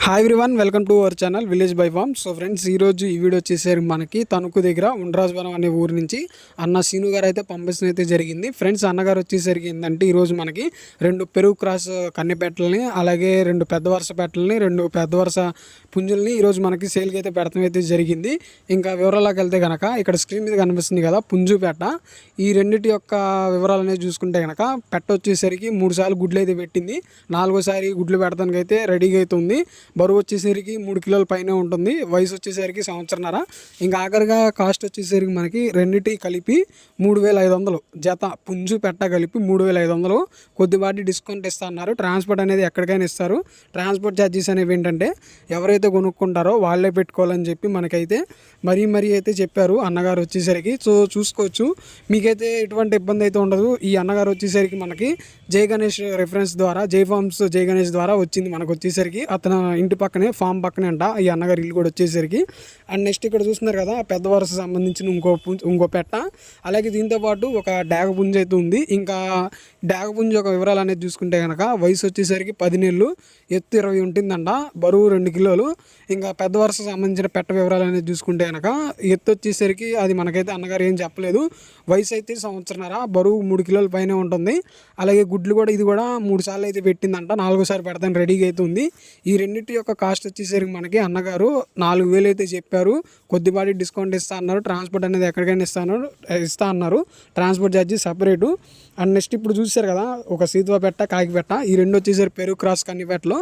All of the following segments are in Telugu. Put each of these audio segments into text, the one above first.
hi everyone welcome to our channel village by farm so friends ఈరోజు ఈ వీడియో వచ్చేసరికి మనకి తణుకు దగ్గర ఉండ్రాజవరం అనే ఊరు నుంచి అన్న సీను గారు అయితే పంపించడం అయితే జరిగింది. ఫ్రెండ్స్ అన్నగారు వచ్చేసరికి ఏంటంటే ఈరోజు మనకి రెండు పెరుగు క్రాస్ కన్నెపెట్టలని అలాగే రెండు పెద్ద వరుస పెట్టలని రెండు పెద్ద వరుస పుంజుల్ని ఈరోజు మనకి సేల్కి అయితే పెడతాం అయితే జరిగింది. ఇంకా వివరాలకు వెళ్తే కనుక ఇక్కడ స్క్రీన్ మీద కనిపిస్తుంది కదా పుంజు పెట్ట. ఈ రెండిటి యొక్క వివరాలు అనేది చూసుకుంటే కనుక పెట్ట వచ్చేసరికి మూడు సార్లు గుడ్లు అయితే పెట్టింది. నాలుగోసారి గుడ్లు పెడతానికి అయితే రెడీగా అయితే ఉంది. బరువు వచ్చేసరికి మూడు కిలోల పైన ఉంటుంది. వయసు వచ్చేసరికి సంవత్సరన్నర. ఇంకా ఆఖరిగా కాస్ట్ వచ్చేసరికి మనకి రెండింటి కలిపి మూడు వేల ఐదు వందలు. జత పుంజు పెట్ట కలిపి మూడు వేల ఐదు వందలు. కొద్దిపాటి డిస్కౌంట్ ఇస్తా అన్నారు. ట్రాన్స్పోర్ట్ అనేది ఎక్కడికైనా ఇస్తారు. ట్రాన్స్పోర్ట్ ఛార్జెస్ అనేవి ఏంటంటే ఎవరైతే కొనుక్కుంటారో వాళ్ళే పెట్టుకోవాలని చెప్పి మనకైతే మరీ మరీ అయితే చెప్పారు అన్నగారు వచ్చేసరికి. సో చూసుకోవచ్చు. మీకైతే ఎటువంటి ఇబ్బంది అయితే ఉండదు. ఈ అన్నగారు వచ్చేసరికి మనకి జై గణేష్ రెఫరెన్స్ ద్వారా జై ఫార్మ్స్ జై గణేష్ ద్వారా వచ్చింది మనకు వచ్చేసరికి. అతను ఇంటి పక్కనే ఫామ్ పక్కనే అంట. ఈ అన్నగారి ఇల్లు కూడా వచ్చేసరికి. అండ్ నెక్స్ట్ ఇక్కడ చూస్తున్నారు కదా పెద్ద వరుస సంబంధించిన ఇంకో ఇంకో పెట్ట. అలాగే దీంతో పాటు ఒక డాగ పుంజ అయితే ఉంది. ఇంకా డాగ పుంజ ఒక వివరాలు అనేది చూసుకుంటే కనుక వయసు వచ్చేసరికి పది నెలలు ఎత్తు ఇరవై ఉంటుందంట బరువు రెండు కిలోలు. ఇంకా పెద్ద వరుస సంబంధించిన పెట్ట వివరాలు అనేది చూసుకుంటే కనుక ఎత్తు వచ్చేసరికి అది మనకైతే అన్నగారు ఏం చెప్పలేదు. వయసు అయితే సంవత్సరన్నర బరువు మూడు కిలోల పైన ఉంటుంది. అలాగే గుడ్లు కూడా ఇది కూడా మూడు సార్లు అయితే పెట్టిందంట. నాలుగోసారి పెడతాను రెడీగా అయితే ఉంది. ఈ రెండు రెండింటి యొక్క కాస్ట్ వచ్చేసరికి మనకి అన్నగారు నాలుగు వేలు అయితే చెప్పారు. కొద్దిపాటి డిస్కౌంట్ ఇస్తా అన్నారు. ట్రాన్స్పోర్ట్ అనేది ఎక్కడికైనా ఇస్తాను ఇస్తా అన్నారు. ట్రాన్స్పోర్ట్ ఛార్జీ సపరేటు అండ్ నెక్స్ట్ ఇప్పుడు చూసారు కదా ఒక సీతువ పెట్ట కాకి పెట్ట ఈ రెండు వచ్చేసరికి పెరుగు క్రాస్ కన్నిపెట్టలో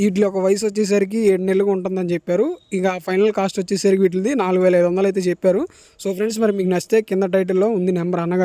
వీటి ఒక వయసు వచ్చేసరికి ఏడు నెలలుగా ఉంటుందని చెప్పారు. ఇక ఫైనల్ కాస్ట్ వచ్చేసరికి వీటిది నాలుగు వేల ఐదు వందలు అయితే చెప్పారు. సో ఫ్రెండ్స్ మరి మీకు నచ్చితే కింద టైటిల్లో ఉంది నెంబర్ అన్నగారు.